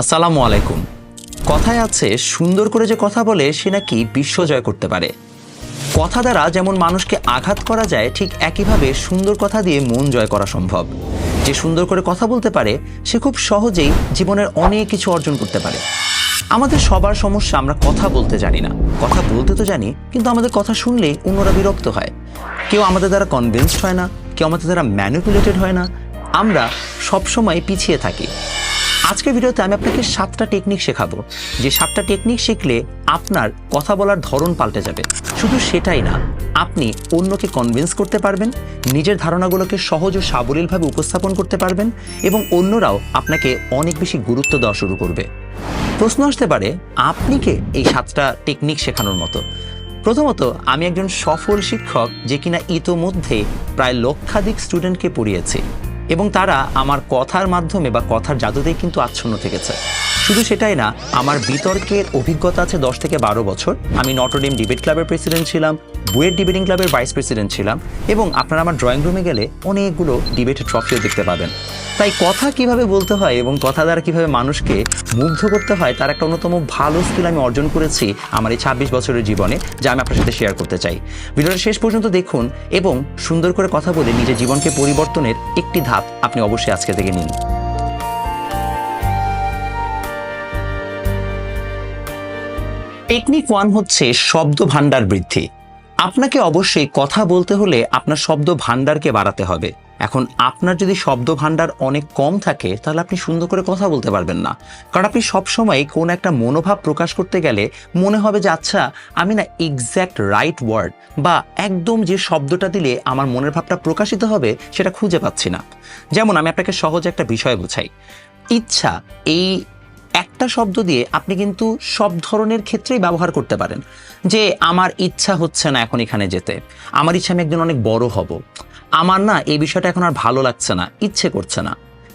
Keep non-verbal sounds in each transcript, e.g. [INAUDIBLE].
আসসালামু আলাইকুম। কথায় আছে, সুন্দর করে যে কথা বলে সে নাকি বিশ্ব জয় করতে পারে। কথা দ্বারা যেমন মানুষকে আঘাত করা যায়, ঠিক একইভাবে সুন্দর কথা দিয়ে মন জয় করা সম্ভব। যে সুন্দর করে কথা বলতে পারে, সে খুব সহজেই জীবনের অনেক কিছু অর্জন করতে পারে। আমাদের সবার সমস্যা আমরা কথা বলতে জানি না। কথা বলতে তো জানি, কিন্তু আমাদের কথা শুনলে অন্যরা বিরক্ত হয়। কেউ আমাদের দ্বারা কনভিন্সড হয় না, কেউ আমাদের দ্বারা ম্যানিপুলেটেড হয় না। আমরা সবসময় পিছিয়ে থাকি। আজকের ভিডিওতে আমি আপনাকে সাতটা টেকনিক শেখাবো। যে সাতটা টেকনিক শিখলে আপনার কথা বলার ধরন পাল্টে যাবে। শুধু সেটাই না, আপনি অন্যকে কনভিন্স করতে পারবেন, নিজের ধারণাগুলোকে সহজ ও সাবলীলভাবে উপস্থাপন করতে পারবেন এবং অন্যরাও আপনাকে অনেক বেশি গুরুত্ব দেওয়া শুরু করবে। প্রশ্ন আসতে পারে, আপনি কে এই সাতটা টেকনিক শেখানোর মতো? প্রথমত, আমি একজন সফল শিক্ষক যে কিনা ইতোমধ্যে প্রায় লক্ষাধিক স্টুডেন্টকে পড়িয়েছি। এবং তারা আমার কথার মাধ্যমে বা কথার জাদুতেই কিন্তু আচ্ছন্ন থেকেছে। শুধু সেটাই না, আমার বিতর্কের অভিজ্ঞতা আছে দশ থেকে বারো বছর। আমি নটরডেম ডিবেট ক্লাবের প্রেসিডেন্ট ছিলাম বুয়েট ডিবেটিং ক্লাবের ভাইস প্রেসিডেন্ট ছিলাম এবং আপনারা আমার ড্রয়িং রুমে গেলে অনেকগুলো ডিবেটের ট্রফিও দেখতে পাবেন। তাই কথা কীভাবে বলতে হয় এবং কথা দ্বারা কীভাবে মানুষকে মুগ্ধ করতে হয় তার একটা অন্যতম ভালো স্কিল আমি অর্জন করেছি আমার এই ছাব্বিশ বছরের জীবনে, যা আমি আপনার সাথে শেয়ার করতে চাই। ভিডিওটা শেষ পর্যন্ত দেখুন এবং সুন্দর করে কথা বলে নিজের জীবনকে পরিবর্তনের একটি ধাপ আপনি অবশ্যই আজকে থেকে নিন। টেকনিক ওয়ান হচ্ছে শব্দ ভাণ্ডার বৃদ্ধি। আপনাকে অবশ্যই কথা বলতে হলে আপনার শব্দ ভাণ্ডারকে বাড়াতে হবে। এখন আপনার যদি শব্দ ভাণ্ডার অনেক কম থাকে, তাহলে আপনি সুন্দর করে কথা বলতে পারবেন না। কারণ আপনি সবসময় কোন একটা মনোভাব প্রকাশ করতে গেলে মনে হবে যে আচ্ছা আমি না এক্স্যাক্ট রাইট ওয়ার্ড বা একদম যে শব্দটা দিলে আমার মনের ভাবটা প্রকাশিত হবে, সেটা খুঁজে পাচ্ছি না। যেমন আমি আপনাকে সহজ একটা বিষয় বোঝাই। ইচ্ছা, এই একটা শব্দ দিয়ে আপনি কিন্তু সব ধরনের ক্ষেত্রেই ব্যবহার করতে পারেন। যে আমার ইচ্ছা হচ্ছে না এখন এখানে যেতে। আমার ইচ্ছা আমি একজন অনেক বড় হব। আমার না এই বিষয়টা এখন আর ভালো লাগছে না, ইচ্ছে করছে না।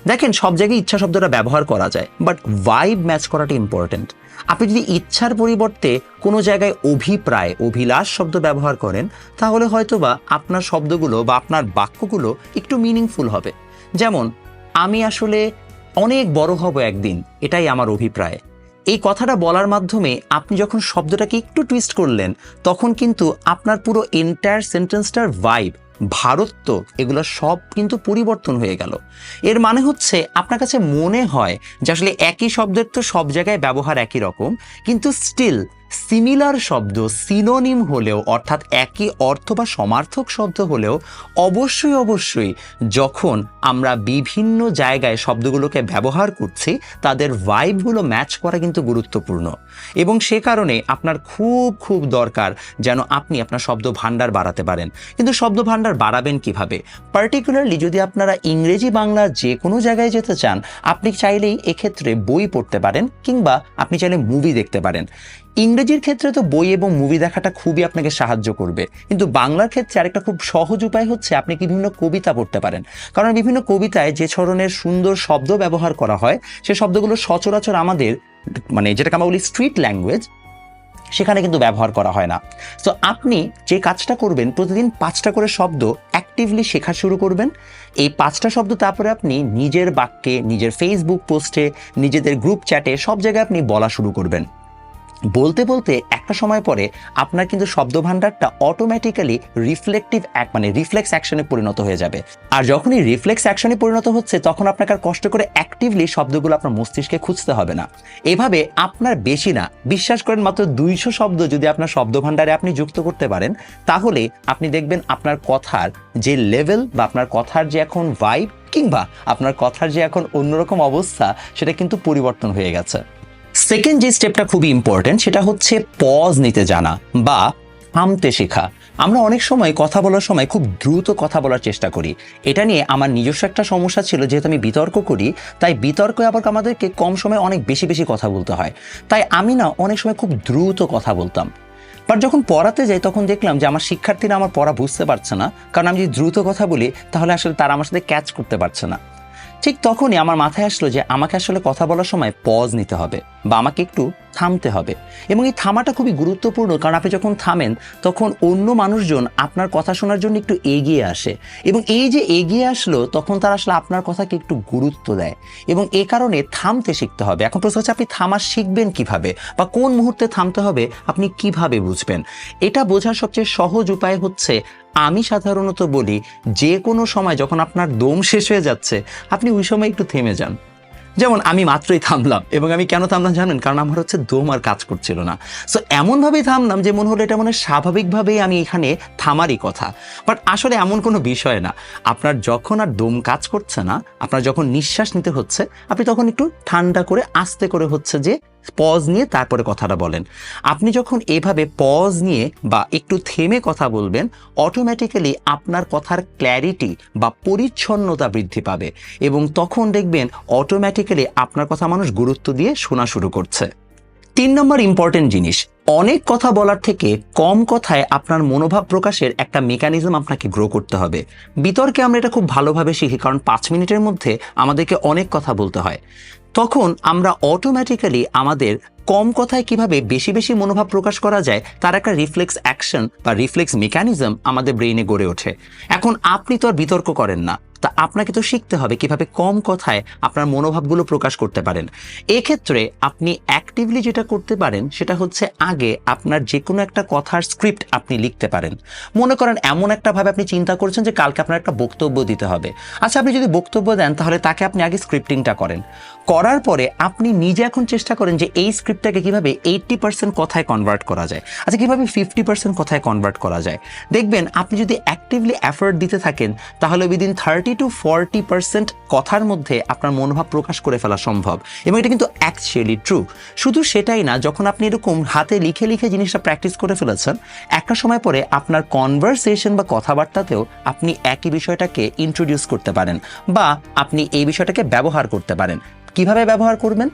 দেখেন, সব জায়গায় ইচ্ছা শব্দটা ব্যবহার করা যায় বাট ভাইব ম্যাচ করাটা ইম্পর্টেন্ট আপনি যদি ইচ্ছার পরিবর্তে কোনো জায়গায় অভিপ্রায়, অভিলাষ শব্দ ব্যবহার করেন, তাহলে হয়তোবা আপনার শব্দগুলো বা আপনার বাক্যগুলো একটু মিনিংফুল হবে। যেমন, আমি আসলে অনেক বড় হব একদিন, এটাই আমার অভিপ্রায়। এই কথাটা বলার মাধ্যমে আপনি যখন শব্দটাকে একটু টুইস্ট করলেন, তখন কিন্তু আপনার পুরো এন্টায়ার সেন্টেন্সটার ভাইব ভারত্ব, এগুলো সব কিন্তু পরিবর্তন হয়ে গেল। এর মানে হচ্ছে আপনার কাছে মনে হয় যে আসলে একই শব্দের তো সব জায়গায় ব্যবহার একই রকম, কিন্তু স্টিল সিমিলার শব্দ সিনোনিম হলেও, অর্থাৎ একই অর্থ বা সমার্থক শব্দ হলেও, অবশ্যই অবশ্যই যখন আমরা বিভিন্ন জায়গায় শব্দগুলোকে ব্যবহার করছি, তাদের ভাইবগুলো ম্যাচ করা কিন্তু গুরুত্বপূর্ণ। এবং সে কারণে আপনার খুব খুব দরকার যেন আপনি আপনার শব্দ ভাণ্ডার বাড়াতে পারেন। কিন্তু শব্দ ভাণ্ডার বাড়াবেন কীভাবে? পার্টিকুলারলি যদি আপনারা ইংরেজি বাংলা যে কোনো জায়গায় যেতে চান, আপনি চাইলেই এক্ষেত্রে বই পড়তে পারেন কিংবা আপনি চাইলে মুভি দেখতে পারেন। ইংরেজির ক্ষেত্রে তো বই এবং মুভি দেখাটা খুবই আপনাকে সাহায্য করবে। কিন্তু বাংলার ক্ষেত্রে আরেকটা খুব সহজ উপায় হচ্ছে আপনি বিভিন্ন কবিতা পড়তে পারেন। কারণ বিভিন্ন কবিতায় যে ধরনের সুন্দর শব্দ ব্যবহার করা হয়, সে শব্দগুলো সচরাচর আমাদের মানে যেটাকে আমরা বলি স্ট্রিট ল্যাঙ্গুয়েজ সেখানে কিন্তু ব্যবহার করা হয় না। তো আপনি যে কাজটা করবেন, প্রতিদিন পাঁচটা করে শব্দ অ্যাক্টিভলি শেখা শুরু করবেন। এই পাঁচটা শব্দ তারপরে আপনি নিজের বাক্যে, নিজের ফেসবুক পোস্টে নিজেদের গ্রুপ চ্যাটে সব জায়গায় আপনি বলা শুরু করবেন। বলতে বলতে একটা সময় পরে আপনার কিন্তু শব্দ ভাণ্ডারটা অটোমেটিক্যালি রিফ্লেকটিভ এক মানে রিফ্লেক্স অ্যাকশনে পরিণত হয়ে যাবে। আর যখনই রিফ্লেক্স অ্যাকশনে পরিণত হচ্ছে, তখন আপনাকে আর কষ্ট করে অ্যাক্টিভলি শব্দগুলো আপনার মস্তিষ্কে খুঁজতে হবে না। এভাবে আপনার বেশি না, বিশ্বাস করেন মাত্র দুইশো শব্দ যদি আপনার শব্দ ভাণ্ডারে আপনি যুক্ত করতে পারেন, তাহলে আপনি দেখবেন আপনার কথার যে লেভেল বা আপনার কথার যে এখন ভাইব কিংবা আপনার কথার যে এখন অন্যরকম অবস্থা, সেটা কিন্তু পরিবর্তন হয়ে গেছে। সেকেন্ড যে স্টেপটা খুবই ইম্পর্টেন্ট সেটা হচ্ছে পজ নিতে জানা বা থামতে শেখা। আমরা অনেক সময় কথা বলার সময় খুব দ্রুত কথা বলার চেষ্টা করি। এটা নিয়ে আমার নিজস্ব একটা সমস্যা ছিল, যেহেতু আমি বিতর্ক করি, তাই বিতর্কে আবার আমাদেরকে কম সময়ে অনেক বেশি বেশি কথা বলতে হয়। তাই আমি না অনেক সময় খুব দ্রুত কথা বলতাম। বাট যখন পড়াতে যাই, তখন দেখলাম যে আমার শিক্ষার্থীরা আমার পড়া বুঝতে পারছে না। কারণ আমি যদি দ্রুত কথা বলি, তাহলে আসলে তারা আমার সাথে ক্যাচ করতে পারছে না। ঠিক তখনই আমার মাথায় আসলো যে আমাকে আসলে কথা বলার সময় পজ নিতে হবে। বা আমাকে একটু থামতে হবে। এবং এই থামাটা খুবই গুরুত্বপূর্ণ, কারণ আপনি যখন থামেন, তখন অন্য মানুষজন আপনার কথা শোনার জন্য একটু এগিয়ে আসে। এবং এই যে এগিয়ে আসলো, তখন তারা আসলে আপনার কথাকে একটু গুরুত্ব দেয়। এবং এ কারণে থামতে শিখতে হবে। এখন প্রশ্ন হচ্ছে, আপনি থামা শিখবেন কীভাবে? বা কোন মুহূর্তে থামতে হবে, আপনি কীভাবে বুঝবেন? এটা বোঝার সবচেয়ে সহজ উপায় হচ্ছে, আমি সাধারণত বলি, যে কোনো সময় যখন আপনার দম শেষ হয়ে যাচ্ছে, আপনি ওই সময় একটু থেমে যান। যেমন আমি মাত্রই থামলাম, এবং আমি কেন থামলাম জানেন? কারণ আমার হচ্ছে দম আর কাজ করছিল না। সো এমনভাবেই থামলাম যে মনে হলো এটা মানে স্বাভাবিকভাবেই আমি এখানে থামারই কথা। বাট আসলে এমন কোনো বিষয় না। আপনার যখন আর দম কাজ করছে না, আপনার যখন নিঃশ্বাস নিতে হচ্ছে, আপনি তখন একটু ঠান্ডা করে আস্তে করে হচ্ছে যে পজ নিয়ে তারপরে কথাটা বলেন। আপনি যখন এভাবে পজ নিয়ে বা একটু থেমে কথা বলবেন অটোমেটিক্যালি আপনার কথার ক্ল্যারিটি বা পরিচ্ছন্নতা বৃদ্ধি পাবে এবং তখন দেখবেন অটোমেটিক্যালি আপনার কথা মানুষ গুরুত্ব দিয়ে শোনা শুরু করছে। তিন নম্বর ইম্পর্টেন্ট জিনিস, অনেক কথা বলার থেকে কম কথায় আপনার মনোভাব প্রকাশের একটা মেকানিজম আপনাকে গ্রো করতে হবে। বিতর্কে আমরা এটা খুব ভালোভাবে শিখি, কারণ পাঁচ মিনিটের মধ্যে আমাদেরকে অনেক কথা বলতে হয়। তখন আমরা অটোমেটিক্যালি আমাদের কম কথায় কীভাবে বেশি বেশি মনোভাব প্রকাশ করা যায়, তার একটা রিফ্লেক্স অ্যাকশন বা রিফ্লেক্স মেকানিজম আমাদের ব্রেইনে গড়ে ওঠে। এখন আপনি তো আর বিতর্ক করেন না। তা আপনাকে তো শিখতে হবে কীভাবে কম কথায় আপনার মনোভাবগুলো প্রকাশ করতে পারেন। এক্ষেত্রে আপনি অ্যাক্টিভলি যেটা করতে পারেন সেটা হচ্ছে আগে আপনার যে কোনো একটা কথার স্ক্রিপ্ট আপনি লিখতে পারেন। মনে করেন এমন একটা ভাবে আপনি চিন্তা করছেন যে কালকে আপনার একটা বক্তব্য দিতে হবে। আচ্ছা আপনি যদি বক্তব্য দেন তাহলে তাকে আপনি আগে স্ক্রিপ্টিংটা করেন। করার পরে আপনি নিজে এখন চেষ্টা করেন যে এই স্ক্রিপ্টটাকে কীভাবে এইট্টি পার্সেন্ট কথায় কনভার্ট করা যায়। আচ্ছা কীভাবে ফিফটি পার্সেন্ট কথায় কনভার্ট করা যায়? দেখবেন আপনি যদি অ্যাক্টিভলি এফোর্ট দিতে থাকেন তাহলে within thirty to forty percent কথার মধ্যে আপনার মনোভাব প্রকাশ করে ফেলা সম্ভব। এবং এটা কিন্তু অ্যাকচুয়ালি ট্রু শুধু সেটাই না, যখন আপনি এরকম হাতে লিখে লিখে জিনিসটা প্র্যাকটিস করে ফেলেছেন, একটা সময় পরে আপনার কনভারসেশন বা কথাবার্তাতেও আপনি একই বিষয়টাকে ইন্ট্রোডিউস করতে পারেন বা আপনি এই বিষয়টাকে ব্যবহার করতে পারেন। কীভাবে ব্যবহার করবেন?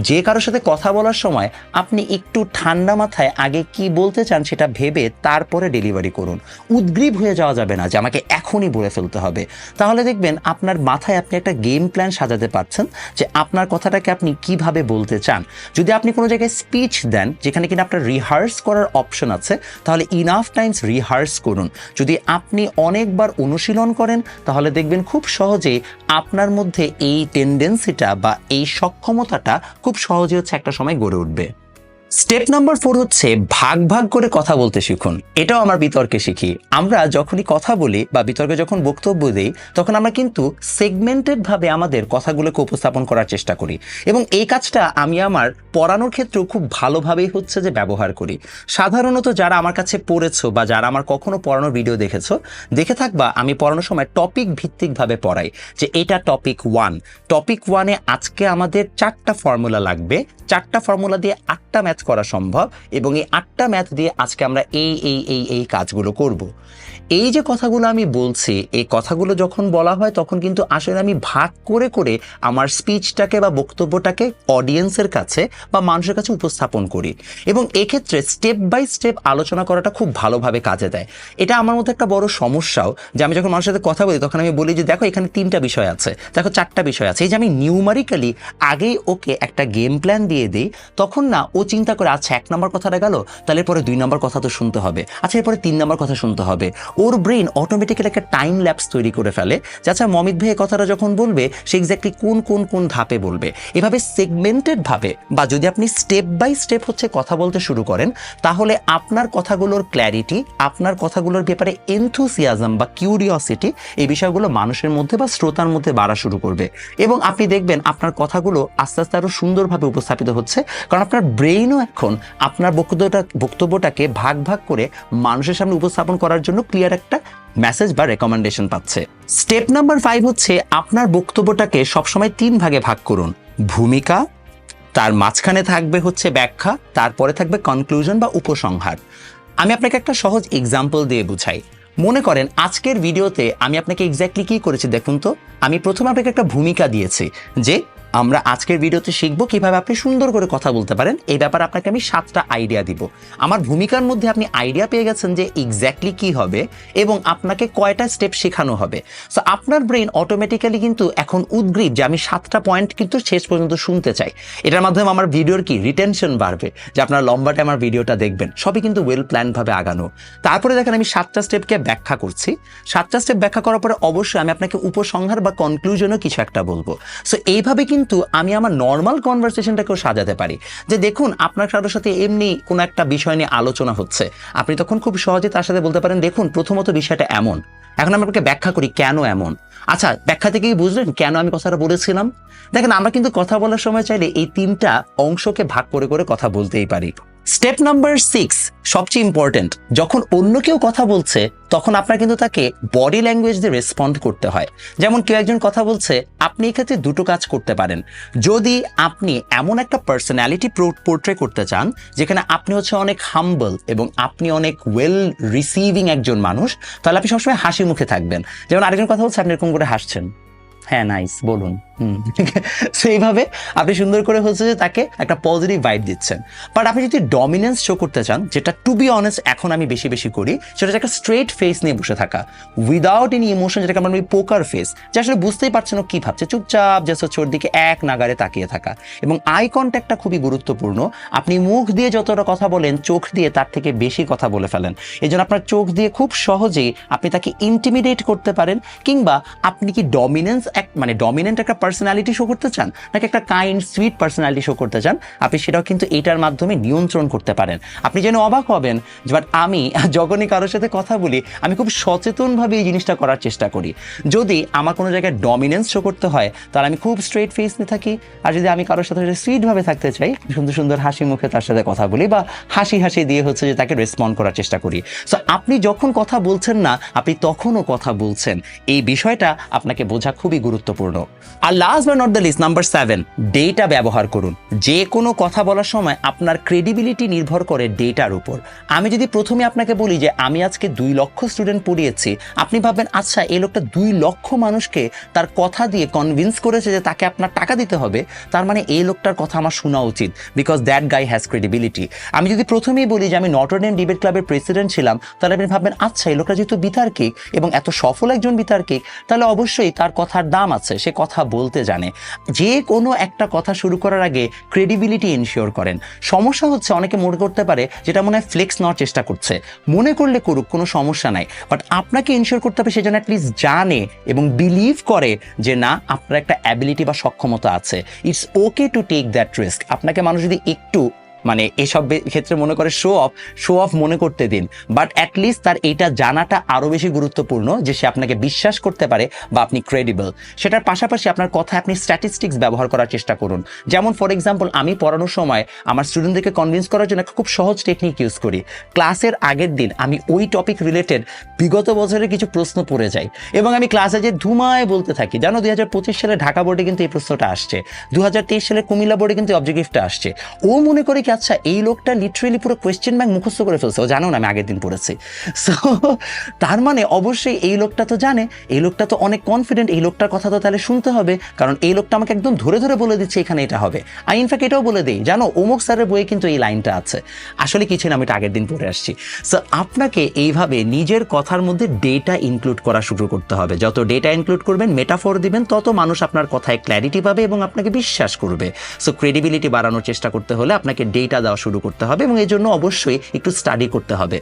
যে কারোর সাথে কথা বলার সময় আপনি একটু ঠান্ডা মাথায় আগে কি বলতে চান সেটা ভেবে তারপরে ডেলিভারি করুন। উদ্গ্রীব হয়ে যাওয়া যাবে না যে আমাকে এখনই বলে ফেলতে হবে। তাহলে দেখবেন আপনার মাথায় আপনি একটা গেম প্ল্যান সাজাতে পারছেন যে আপনার কথাটাকে আপনি কীভাবে বলতে চান। যদি আপনি কোনো জায়গায় স্পিচ দেন যেখানে কিনা আপনার রিহার্স করার অপশন আছে, তাহলে ইনাফ টাইমস রিহার্স করুন। যদি আপনি অনেকবার অনুশীলন করেন, তাহলে দেখবেন খুব সহজেই আপনার মধ্যে এই টেন্ডেন্সিটা বা এই সক্ষমতাটা খুব সহজে হচ্ছে একটা সময় গড়ে উঠবে। স্টেপ নাম্বার ফোর হচ্ছে ভাগ ভাগ করে কথা বলতে শিখুন। এটাও আমার বিতর্কে শিখি। আমরা যখনই কথা বলি বা বিতর্কে যখন বক্তব্য দিই, তখন আমরা কিন্তু সেগমেন্টেড ভাবে আমাদের কথাগুলোকে উপস্থাপন করার চেষ্টা করি। এবং এই কাজটা আমি আমার পড়ানোর ক্ষেত্রেও খুব ভালোভাবেই হচ্ছে যে ব্যবহার করি। সাধারণত যারা আমার কাছে পড়েছো বা যারা আমার কখনো পড়ানোর ভিডিও দেখেছ, দেখে থাকবা আমি পড়ানোর সময় টপিক ভিত্তিকভাবে পড়াই যে এটা টপিক ওয়ান টপিক ওয়ানে আজকে আমাদের চারটা ফর্মুলা লাগবে। চারটা ফর্মুলা দিয়ে আটটা ম্যাথ করা সম্ভব এবং এই আটটা ম্যাথ দিয়ে আজকে আমরা এই এই এই এই কাজগুলো করব। এই যে কথাগুলো আমি বলছি, এই কথাগুলো যখন বলা হয় তখন কিন্তু আসলে আমি ভাগ করে করে আমার স্পিচটাকে বা বক্তব্যটাকে অডিয়েন্সের কাছে বা মানুষের কাছে উপস্থাপন করি এবং এক্ষেত্রে স্টেপ বাই স্টেপ আলোচনা করাটা খুব ভালোভাবে কাজে দেয় এটা আমার মধ্যে একটা বড় সমস্যাও যে আমি যখন মানুষের সাথে কথা বলি তখন আমি বলি যে, দেখো, এখানে তিনটা বিষয় আছে, দেখো, চারটা বিষয় আছে এই যে আমি নিউমারিক্যালি আগেই ওকে একটা গেম প্ল্যান দিয়ে দিই, তখন না ও চিন্তা করে আচ্ছা এক নম্বর কথাটা গেল, তাহলে পরে দুই নম্বর কথা তো শুনতে হবে। আচ্ছা এরপরে তিন নম্বর কথা শুনতে হবে। ওর ব্রেন অটোমেটিক্যালি একটা টাইম ল্যাপস তৈরি করে ফেলে। যে আচ্ছা মমিত ভাই কথাটা যখন বলবে, সে এক্স্যাক্টলি কোন কোন কোন ধাপে বলবে। এভাবে সেগমেন্টেড ভাবে, বা যদি আপনি স্টেপ বাই স্টেপ হচ্ছে কথা বলতে শুরু করেন, তাহলে আপনার কথাগুলোর ক্ল্যারিটি আপনার কথাগুলোর ব্যাপারে এনথুসিয়াজম বা কিউরিওসিটি এই বিষয়গুলো মানুষের মধ্যে বা শ্রোতার মধ্যে বাড়া শুরু করবে। এবং আপনি দেখবেন, আপনার কথাগুলো আস্তে আস্তে আরও সুন্দরভাবে উপস্থাপিত হচ্ছে, কারণ আপনার ব্রেইনও এখন আপনার বক্তব্যটা, বক্তব্যটাকে ভাগ ভাগ করে মানুষের সামনে উপস্থাপন করার জন্য ক্লিয়ার একটা মেসেজ বা রেকমেন্ডেশন পাচ্ছে। স্টেপ নাম্বার ফাইভ হচ্ছে আপনার বক্তব্যটাকে সবসময় তিন ভাগে ভাগ করুন। ভূমিকা, তার মাঝখানে থাকবে হচ্ছে ব্যাখ্যা, তারপরে থাকবে কনক্লুশন বা উপসংহার। আমি আপনাকে একটা সহজ এক্সাম্পল দিয়ে বুঝাই। মনে করেন, আজকের ভিডিওতে আমি আপনাকে এক্স্যাক্টলি কি করেছি দেখুন তো? আমি প্রথমে আপনাকে একটা ভূমিকা দিয়েছি যে আমরা আজকের ভিডিওতে শিখব কীভাবে আপনি সুন্দর করে কথা বলতে পারেন। এই ব্যাপারে আপনাকে আমি সাতটা আইডিয়া দিব। আমার ভূমিকার মধ্যে আপনি আইডিয়া পেয়ে গেছেন যে এক্স্যাক্টলি কি হবে এবং আপনাকে কয়টা স্টেপ শেখানো হবে। সো আপনার ব্রেন অটোমেটিক্যালি কিন্তু এখন উদ্গ্রীব যে আমি সাতটা পয়েন্ট কিন্তু শেষ পর্যন্ত শুনতে চাই। এটার মাধ্যমে আমার ভিডিওর কি রিটেনশন বাড়বে, যে আপনার লম্বাটে আমার ভিডিওটা দেখবেন, সবই কিন্তু ওয়েল প্ল্যানভাবে আগানো। তারপরে দেখেন আমি সাতটা স্টেপকে ব্যাখ্যা করছি। সাতটা স্টেপ ব্যাখ্যা করার পরে অবশ্যই আমি আপনাকে উপসংহার বা কনক্লুশনও কিছু একটা বলব। সো এইভাবে কিন্তু আমি আমার নর্মাল কনভারসেশনটাকেও সাজাতে পারি। যে দেখুন, আপনার কারোর সাথে এমনি কোনো একটা বিষয় নিয়ে আলোচনা হচ্ছে। আপনি তখন খুব সহজে তার সাথে বলতে পারেন, দেখুন, প্রথমত বিষয়টা এমন। এখন আমি আপনাকে ব্যাখ্যা করি, কেন এমন? আচ্ছা ব্যাখ্যা থেকেই বুঝলেন কেন আমি কথাটা বলেছিলাম? দেখেন, আমরা কিন্তু কথা বলার সময় চাইলে এই তিনটা অংশকে ভাগ করে করে কথা বলতেই পারি। স্টেপ নাম্বার সিক্স সবচেয়ে ইম্পর্টেন্ট যখন অন্য কেউ কথা বলছে, তখন আপনার কিন্তু তাকে বডি ল্যাঙ্গুয়েজ দিয়ে রেসপন্ড করতে হয়। যেমন কেউ একজন কথা বলছে, আপনি এক্ষেত্রে দুটো কাজ করতে পারেন। যদি আপনি এমন একটা পার্সোনালিটি পোর্ট্রে করতে চান, যেখানে আপনি হচ্ছে অনেক হাম্বল এবং আপনি অনেক ওয়েল রিসিভিং একজন মানুষ, তাহলে আপনি সবসময় হাসি মুখে থাকবেন। যেমন আরেকজন কথা বলছে, আপনি এরকম করে হাসছেন। হ্যাঁ নাইস বলুন। সো [LAUGHS] এইভাবে আপনি সুন্দর করে হচ্ছে যে তাকে একটা পজিটিভ ভাইব দিচ্ছেন। বাট আপনি যদি ডমিনেন্স শো করতে চান, যেটা টু বি অনেস্ট এখন আমি বেশি বেশি করি, সেটা একটা স্ট্রেট ফেস নিয়ে বসে থাকা। উইদাউট এনি ইমোশন যেটাকে আমরা পোকার ফেস যে আসলে বুঝতেই পারছেন ও কি ভাবছে। চুপচাপ জাস্ট হচ্ছে ওর দিকে এক নাগারে তাকিয়ে থাকা। এবং আই কন্ট্যাক্টটা খুবই গুরুত্বপূর্ণ। আপনি মুখ দিয়ে যতটা কথা বলেন, চোখ দিয়ে তার থেকে বেশি কথা বলে ফেলেন। এই জন্য আপনার চোখ দিয়ে খুব সহজেই আপনি তাকে ইন্টিমিডেট করতে পারেন, কিংবা আপনি কি ডমিনেন্স এক মানে ডমিনেন্ট একটা পার্সোনালিটি শো করতে চান, নাকি একটা কাইন্ড সুইট পার্সোনালিটি শো করতে চান, আপনি সেটাও কিন্তু এটার মাধ্যমে নিয়ন্ত্রণ করতে পারেন। আপনি যেন অবাক হবেন বাট আমি যখনই কারোর সাথে কথা বলি, আমি খুব সচেতনভাবে এই জিনিসটা করার চেষ্টা করি। যদি আমার কোনো জায়গায় ডমিনেন্স শো করতে হয়, তাহলে আমি খুব স্ট্রেট ফেস নিয়ে থাকি, আর যদি আমি কারোর সাথে সুইটভাবে থাকতে চাই সুন্দর সুন্দর হাসি মুখে তার সাথে কথা বলি, বা হাসি হাসি দিয়ে হচ্ছে যে তাকে রেসপন্ড করার চেষ্টা করি। সো আপনি যখন কথা বলছেন না, আপনি তখনও কথা বলছেন। এই বিষয়টা আপনাকে বোঝা খুবই গুরুত্বপূর্ণ। আর last but not the least number seven data ব্যবহার করুন। যে কোনো কথা বলার সময় আপনার ক্রেডিবিলিটি নির্ভর করে ডেটার উপর। আমি যদি প্রথমে আপনাকে বলি যে আমি আজকে দুই লক্ষ স্টুডেন্ট পড়িয়েছি, আপনি ভাববেন আচ্ছা এই লোকটা দুই লক্ষ মানুষকে তার কথা দিয়ে কনভিন্স করেছে যে তাকে আপনার টাকা দিতে হবে? তার মানে এই লোকটার কথা আমার শোনা উচিত because that guy has credibility আমি যদি প্রথমেই বলি যে আমি নটরডেম ডিবেট ক্লাবের প্রেসিডেন্ট ছিলাম, তাহলে আপনি ভাববেন আচ্ছা এই লোকটা যেহেতু বিতার্কিক এবং এত সফল একজন বিতার্কিক, তাহলে অবশ্যই তার কথার দাম আছে, সে কথা বলতে জানে, যে কোনো একটা কথা শুরু করার আগে ক্রেডিবিলিটি ইনশিওর করেন। সমস্যা হচ্ছে অনেকে মনে করতে পারে যেটা মনে হয় ফ্লেক্স নেওয়ার চেষ্টা করছে। মনে করলে করুক, কোনো সমস্যা নাই। বাট আপনাকে ইনশিওর করতে হবে সেজন্য অ্যাটলিস্ট জানে এবং বিলিভ করে যে না, আপনার একটা অ্যাবিলিটি বা সক্ষমতা আছে। It's okay to take that risk আপনাকে মানুষ যদি একটু মানে এসব ক্ষেত্রে মনে করে শো অফ শো অফ মনে করতে দিন। বাট অ্যাটলিস্ট তার এটা জানাটা আরও বেশি গুরুত্বপূর্ণ যে সে আপনাকে বিশ্বাস করতে পারে বা আপনি ক্রেডিবল সেটার পাশাপাশি আপনার কথায় আপনি স্ট্যাটিস্টিক্স ব্যবহার করার চেষ্টা করুন। যেমন ফর এক্সাম্পল আমি পড়ানোর সময় আমার স্টুডেন্টদেরকে কনভিন্স করার জন্য একটা খুব সহজ টেকনিক ইউজ করি। ক্লাসের আগের দিন আমি ওই টপিক রিলেটেড বিগত বছরের কিছু প্রশ্ন পড়ে যাই। এবং আমি ক্লাসে যে ধুমায় বলতে থাকি, জানো দুই হাজার পঁচিশ সালে ঢাকা বোর্ডে কিন্তু এই প্রশ্নটা আসছে। দু হাজার তেইশ সালে কুমিল্লা বোর্ডে কিন্তু অবজেক্টিভটা আসছে। ও মনে করে কি আচ্ছা এই লোকটা লিটারেলি পুরো কোয়েশ্চেন ব্যাংক মুখস্থ করে ফেলছে। ও জানো না আমি আগের দিন পড়েছি। সো তার মানে অবশ্যই এই লোকটা তো জানে। এই লোকটা তো অনেক কনফিডেন্ট এই লোকটার কথা তো তাহলে শুনতে হবে। কারণ এই লোকটা আমাকে একদম ধরে ধরে বলে দিচ্ছে এখানে এটা হবে। আমি ইনফ্যাক্ট এটাও বলে দিই। জানো, অমুক স্যারের বইয়ে কিন্তু এই লাইনটা আছে। আসলে কিছু না আমি এটা আগের দিন পড়ে আসছি। সো আপনাকে এইভাবে নিজের কথার মধ্যে ডেটা ইনক্লুড করা শুরু করতে হবে। যত ডেটা ইনক্লুড করবেন মেটাফোর দিবেন, তত মানুষ আপনার কথায় ক্ল্যারিটি পাবে এবং আপনাকে বিশ্বাস করবে। সো ক্রেডিবিলিটি বাড়ানোর চেষ্টা করতে হলে আপনাকে ডেটা দেওয়া শুরু করতে হবে এবং এই জন্য অবশ্যই একটু স্টাডি করতে হবে।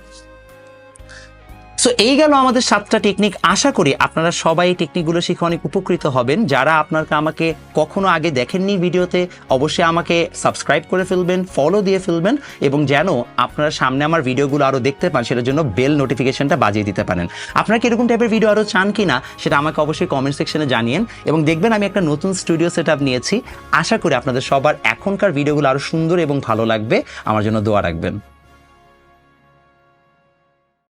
সো এই গেল আমাদের সাতটা টেকনিক আশা করি আপনারা সবাই এই টেকনিকগুলো শিখে অনেক উপকৃত হবেন। যারা আপনাকে আমাকে কখনো আগে দেখেননি ভিডিওতে, অবশ্যই আমাকে সাবস্ক্রাইব করে ফেলবেন ফলো দিয়ে ফেলবেন এবং যেন আপনারা সামনে আমার ভিডিওগুলো আরও দেখতে পান, সেটার জন্য বেল নোটিফিকেশনটা বাজিয়ে দিতে পারেন। আপনারা কি এরকম টাইপের ভিডিও আরও চান কি না সেটা আমাকে অবশ্যই কমেন্ট সেকশনে জানিয়েন এবং দেখবেন আমি একটা নতুন স্টুডিও সেট নিয়েছি। আশা করি আপনাদের সবার এখনকার ভিডিওগুলো আরও সুন্দর এবং ভালো লাগবে। আমার জন্য দোয়া রাখবেন।